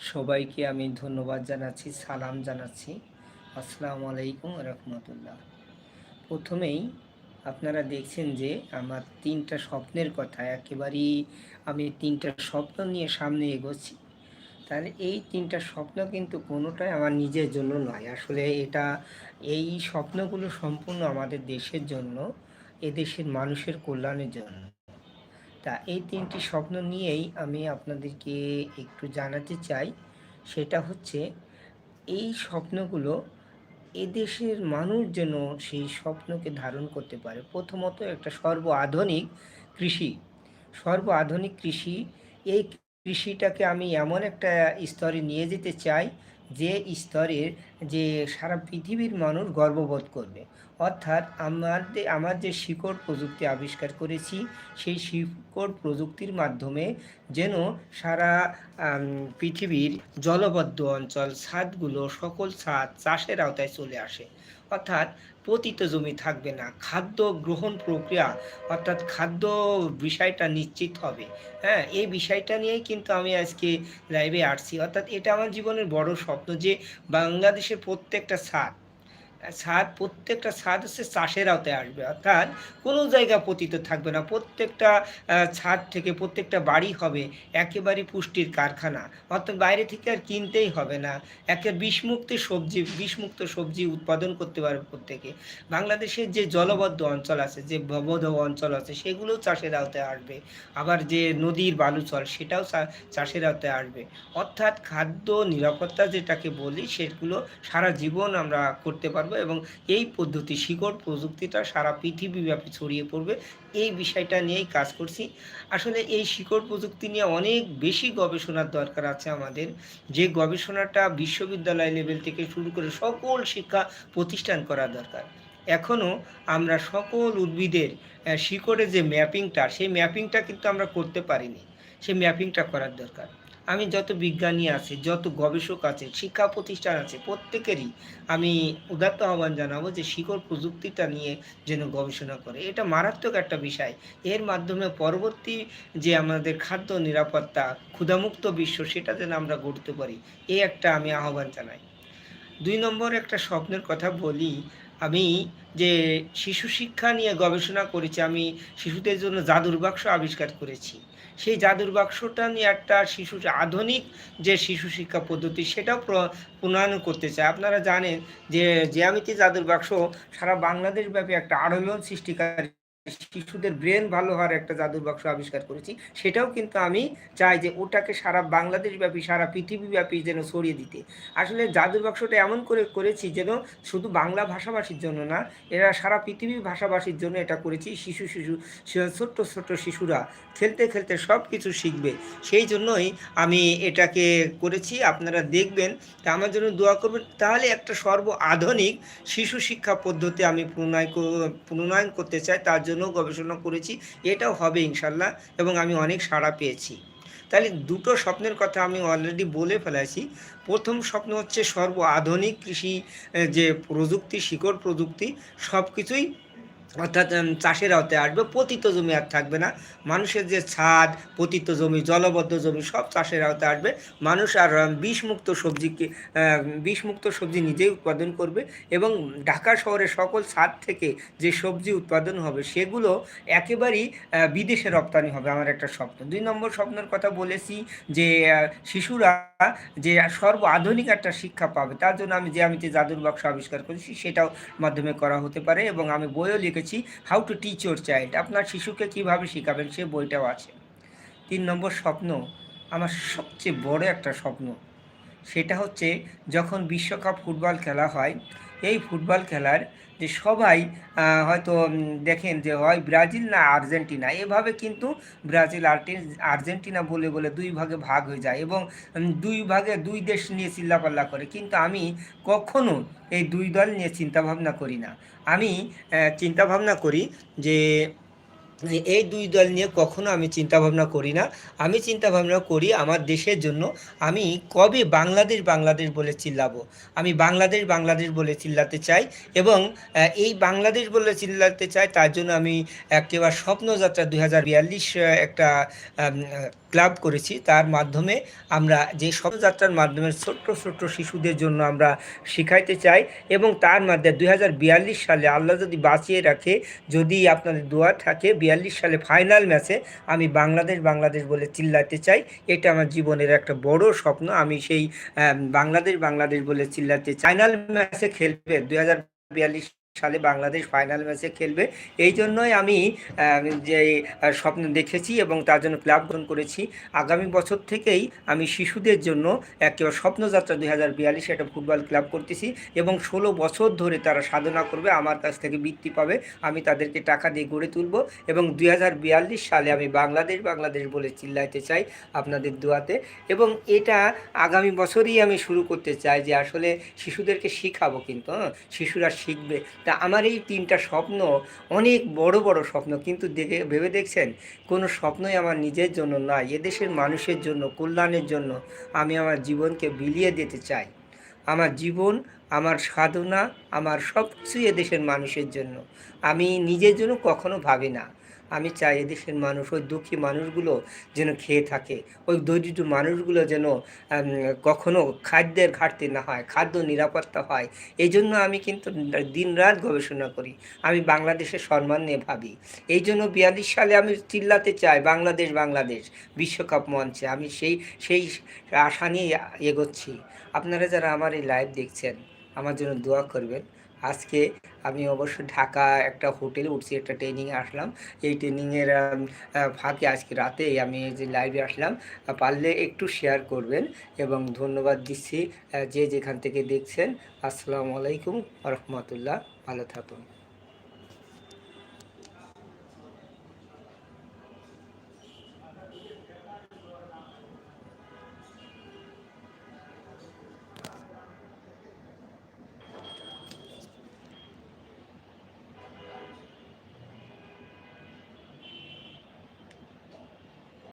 সবাইকে আমি ধন্যবাদ জানাচ্ছি, সালাম জানাচ্ছি। আসসালামু আলাইকুম রহমতুল্লাহ। প্রথমেই আপনারা দেখছেন যে আমার তিনটা স্বপ্নের কথা, একেবারেই আমি তিনটা স্বপ্ন নিয়ে সামনে এগোচ্ছি। তাহলে এই তিনটা স্বপ্ন কিন্তু কোনোটাই আমার নিজের জন্য নয়। আসলে এটা, এই স্বপ্নগুলো সম্পূর্ণ আমাদের দেশের জন্য, এদেশের মানুষের কল্যাণের জন্য। তা এই তিনটি স্বপ্ন নিয়েই আমি আপনাদেরকে একটু জানাতে চাই। সেটা হচ্ছে, এই স্বপ্নগুলো এদেশের মানুষ যেন সেই স্বপ্নকে ধারণ করতে পারে। প্রথমত একটা সর্ব আধুনিক কৃষি। সর্ব আধুনিক কৃষি, এই কৃষিটাকে আমি এমন একটা স্তরে নিয়ে যেতে চাই যে স্তরের, যে সারা পৃথিবীর মানুষ গর্ববোধ করবে। অর্থাৎ আমাদের আমার যে শিকড় প্রযুক্তি আবিষ্কার করেছি, সেই শিকড় প্রযুক্তির মাধ্যমে যেন সারা পৃথিবীর জলবদ্ধ অঞ্চল ছাদগুলো সকল ছাদ চাষের আওতায় চলে আসে। অর্থাৎ পতিত জমি থাকবে না। খাদ্য গ্রহণ প্রক্রিয়া, অর্থাৎ খাদ্য বিষয়টা নিশ্চিত হবে। হ্যাঁ এই বিষয়টা নিয়েই কিন্তু আমি আজকে লাইভে আসছি। অর্থাৎ এটা আমার জীবনের বড় স্বপ্ন যে বাংলাদেশের প্রত্যেকটা ছাদ ছাদ প্রত্যেকটা ছাদ হচ্ছে চাষের আওতায় আসবে। অর্থাৎ কোনো জায়গা পতিত থাকবে না। প্রত্যেকটা ছাদ থেকে প্রত্যেকটা বাড়ি হবে একেবারে পুষ্টির কারখানা। অর্থাৎ বাইরে থেকে আর কিনতেই হবে না। একে বিষমুক্ত সবজি বিষমুক্ত সবজি উৎপাদন করতে পারবে প্রত্যেকে। বাংলাদেশের যে জলবদ্ধ অঞ্চল আছে, যে ববধ অঞ্চল আছে সেগুলোও চাষের আওতায় আসবে। আবার যে নদীর বালুচল সেটাও চাষের আওতায় আসবে। অর্থাৎ খাদ্য নিরাপত্তা যেটাকে বলি, সেগুলো সারা জীবন আমরা করতে পারব এবং এই পদ্ধতি, শিকড় প্রযুক্তিটা সারা পৃথিবীব্যাপী ছড়িয়ে পড়বে। এই বিষয়টা নিয়েই কাজ করছি। আসলে এই শিকড় প্রযুক্তি নিয়ে অনেক বেশি গবেষণার দরকার আছে আমাদের। যে গবেষণাটা বিশ্ববিদ্যালয় লেভেল থেকে শুরু করে সকল শিক্ষা প্রতিষ্ঠান করা দরকার। এখনও আমরা সকল উদ্ভিদের শিকড়ের যে ম্যাপিংটা, সেই ম্যাপিংটা কিন্তু আমরা করতে পারিনি। সেই ম্যাপিংটা করার দরকার। আমি যত বিজ্ঞানী আছে, যত গবেষক আছে, শিক্ষা প্রতিষ্ঠান আছে, প্রত্যেকেরই আমি উদাত্ত আহ্বান জানাব যে শিকড় প্রযুক্তিটা নিয়ে যেন গবেষণা করে। এটা মারাত্মক একটা বিষয়। এর মাধ্যমে পরবর্তী যে আমাদের খাদ্য নিরাপত্তা, ক্ষুধামুক্ত বিশ্ব, সেটা যেন আমরা গড়তে পারি এই একটা আমি আহ্বান জানাই। দুই নম্বর একটা স্বপ্নের কথা বলি, আমি যে শিশু শিক্ষা নিয়ে গবেষণা করেছি, আমি শিশুদের জন্য জাদুর বাক্স আবিষ্কার করেছি। সেই জাদুর বাক্সটা নিয়ে একটা শিশু আধুনিক যে শিশু শিক্ষা পদ্ধতি, সেটাও প্রণয়ন করতে চায়। আপনারা জানেন যে জ্যামিতি জাদুর বাক্স সারা বাংলাদেশ ব্যাপী একটা আড়লন সৃষ্টিকারী শিশুদের ব্রেন ভালো হওয়ার একটা জাদুর বাক্স আবিষ্কার করেছি। সেটাও কিন্তু আমি চাই যে ওটাকে সারা বাংলাদেশ ব্যাপী সারা পৃথিবী ব্যাপী যেন ছড়িয়ে দিতে। আসলে জাদুর বাক্সটা এমন করে করেছি যেন শুধু বাংলা ভাষাভাষীর জন্য না, এরা সারা পৃথিবী ভাষাভাষীর জন্য এটা করেছি। শিশু শিশু ছোট্ট ছোট্ট শিশুরা খেলতে খেলতে সব কিছু শিখবে। সেই জন্যই আমি এটাকে করেছি। আপনারা দেখবেন, তা আমার জন্য দোয়া করবেন। তাহলে একটা সর্ব আধুনিক শিশু শিক্ষা পদ্ধতি আমি প্রণয় প্রণয়ন করতে চাই। তার জন্য জন্য গবেষণা করেছি, এটাও হবে ইনশাল্লাহ এবং আমি অনেক সাড়া পেয়েছি। তাহলে দুটো স্বপ্নের কথা আমি অলরেডি বলে ফেলেছি। প্রথম স্বপ্ন হচ্ছে সর্ব আধুনিক কৃষি যে প্রযুক্তি, শিকড় প্রযুক্তি সব কিছুই অর্থাৎ চাষের আওতায় আসবে, পতিত জমি আর থাকবে না। মানুষের যে ছাদ, পতিত জমি, জলবদ্ধ জমি, সব চাষের আওতায় আসবে। মানুষ আর বিষমুক্ত সবজিকে বিষমুক্ত সবজি নিজেই উৎপাদন করবে এবং ঢাকা শহরে সকল ছাদ থেকে যে সবজি উৎপাদন হবে, সেগুলো একেবারেই বিদেশে রপ্তানি হবে আমার একটা স্বপ্ন। দুই নম্বর স্বপ্নের কথা বলেছি যে শিশুরা যে সর্ব আধুনিক একটা শিক্ষা পাবে, তার জন্য আমি যে আমি যে জাদুর বাক্স আবিষ্কার করেছি, সেটাও মাধ্যমে করা হতে পারে এবং আমি বইও লিখেছি। করেছি how to teach your child আপনার শিশুকে কীভাবে শেখাবেন সে বইটাও আছে। তিন নম্বর স্বপ্ন, আমার সবচেয়ে বড় একটা স্বপ্ন, সেটা হচ্ছে যখন বিশ্বকাপ ফুটবল খেলা হয় এই ফুটবল খেলার যে সবাই হয়তো দেখেন যে হয় ব্রাজিল না আর্জেন্টিনা, এভাবে কিন্তু ব্রাজিল আর্জেন্টিনা বলে বলে দুই ভাগে ভাগ হয়ে যায় এবং দুই ভাগে দুই দেশ নিয়ে চিল্লাপাল্লা করে। কিন্তু আমি কখনো এই দুই দল নিয়ে চিন্তাভাবনা করি না। আমি চিন্তাভাবনা করি যে এই দুই দল নিয়ে কখনো আমি চিন্তা ভাবনা করি না। আমি চিন্তা ভাবনা করি আমার দেশের জন্য আমি কবে বাংলাদেশ বাংলাদেশ বলে চিল্লাবো। আমি বাংলাদেশ বাংলাদেশ বলে চিল্লাতে চাই এবং এই বাংলাদেশ বলে চিল্লাতে চাই তার জন্য আমি একেবারে স্বপ্নযাত্রা দু হাজার বিয়াল্লিশ একটা ক্লাব করেছি, তার মাধ্যমে আমরা যে শবযাত্রার মাধ্যমে ছোট্ট ছোট্ট শিশুদের জন্য আমরা শিখাইতে চাই এবং তার মধ্যে দুই সালে আল্লাহ যদি বাঁচিয়ে রাখে, যদি আপনাদের দোয়া থাকে, বিয়াল্লিশ সালে ফাইনাল ম্যাচে আমি বাংলাদেশ বাংলাদেশ বলে চিল্লাতে চাই, এটা আমার জীবনের একটা বড় স্বপ্ন। আমি সেই বাংলাদেশ বাংলাদেশ বলে চিল্লাতে চাই। ফাইনাল ম্যাচে খেলবে দুই বিয়াল্লিশ সালে বাংলাদেশ ফাইনাল ম্যাচে খেলবে। এই জন্যই আমি যে স্বপ্ন দেখেছি এবং তার জন্য ক্লাব গ্রহণ করেছি। আগামী বছর থেকেই আমি শিশুদের জন্য একেবারে স্বপ্নযাত্রা দুই হাজার বিয়াল্লিশে একটা ফুটবল ক্লাব করতেছি এবং ষোলো বছর ধরে তারা সাধনা করবে, আমার কাছ থেকে বৃত্তি পাবে, আমি তাদেরকে টাকা দিয়ে গড়ে তুলব এবং দুই হাজার বিয়াল্লিশ সালে আমি বাংলাদেশ বাংলাদেশ বলে চিল্লাইতে চাই আপনাদের দোয়াতে এবং এটা আগামী বছরই আমি শুরু করতে চাই যে আসলে শিশুদেরকে শিখাবো কিন্তু হ্যাঁ শিশুরা শিখবে। তা আমার এই তিনটা স্বপ্ন অনেক বড় বড় স্বপ্ন। কিন্তু দেখে, ভেবে দেখছেন? কোনো স্বপ্নই আমার নিজের জন্য নয় এদেশের মানুষের জন্য, কল্যাণের জন্য আমি আমার জীবনকে বিলিয়ে দিতে চাই। আমার জীবন, আমার সাধনা, আমার সব কিছুই এদেশের মানুষের জন্য। আমি নিজের জন্য কখনো ভাবি না। আমি চাই এদেশের মানুষ, ওই দুঃখী মানুষগুলো যেন খেয়ে থাকে, ওই দরিদ্র মানুষগুলো যেন কখনো খাদ্যের ঘাটতি না হয়, খাদ্য নিরাপত্তা হয়। এই জন্য আমি কিন্তু দিনরাত গবেষণা করি। আমি বাংলাদেশের সম্মান নিয়ে ভাবি। এই জন্য বিয়াল্লিশ সালে আমি চিল্লাতে চাই, বাংলাদেশ বাংলাদেশ, বিশ্বকাপ মঞ্চে। আমি সেই সেই আশা নিয়ে এগোচ্ছি। আপনারা যারা আমার এই লাইভ দেখছেন, আমার জন্য দোয়া করবেন। আজকে আমি অবশ্য ঢাকা একটা হোটেলে উঠছি, একটা ট্রেনিংয়ে আসলাম। এই ট্রেনিংয়ের ফাঁকে আজকে রাতে আমি যে লাইভে আসলাম পারলে একটু শেয়ার করবেন এবং ধন্যবাদ দিচ্ছি যে যেখান থেকে দেখছেন। আসসালামু আলাইকুম রহমতুল্লাহ। ভালো থাকুন।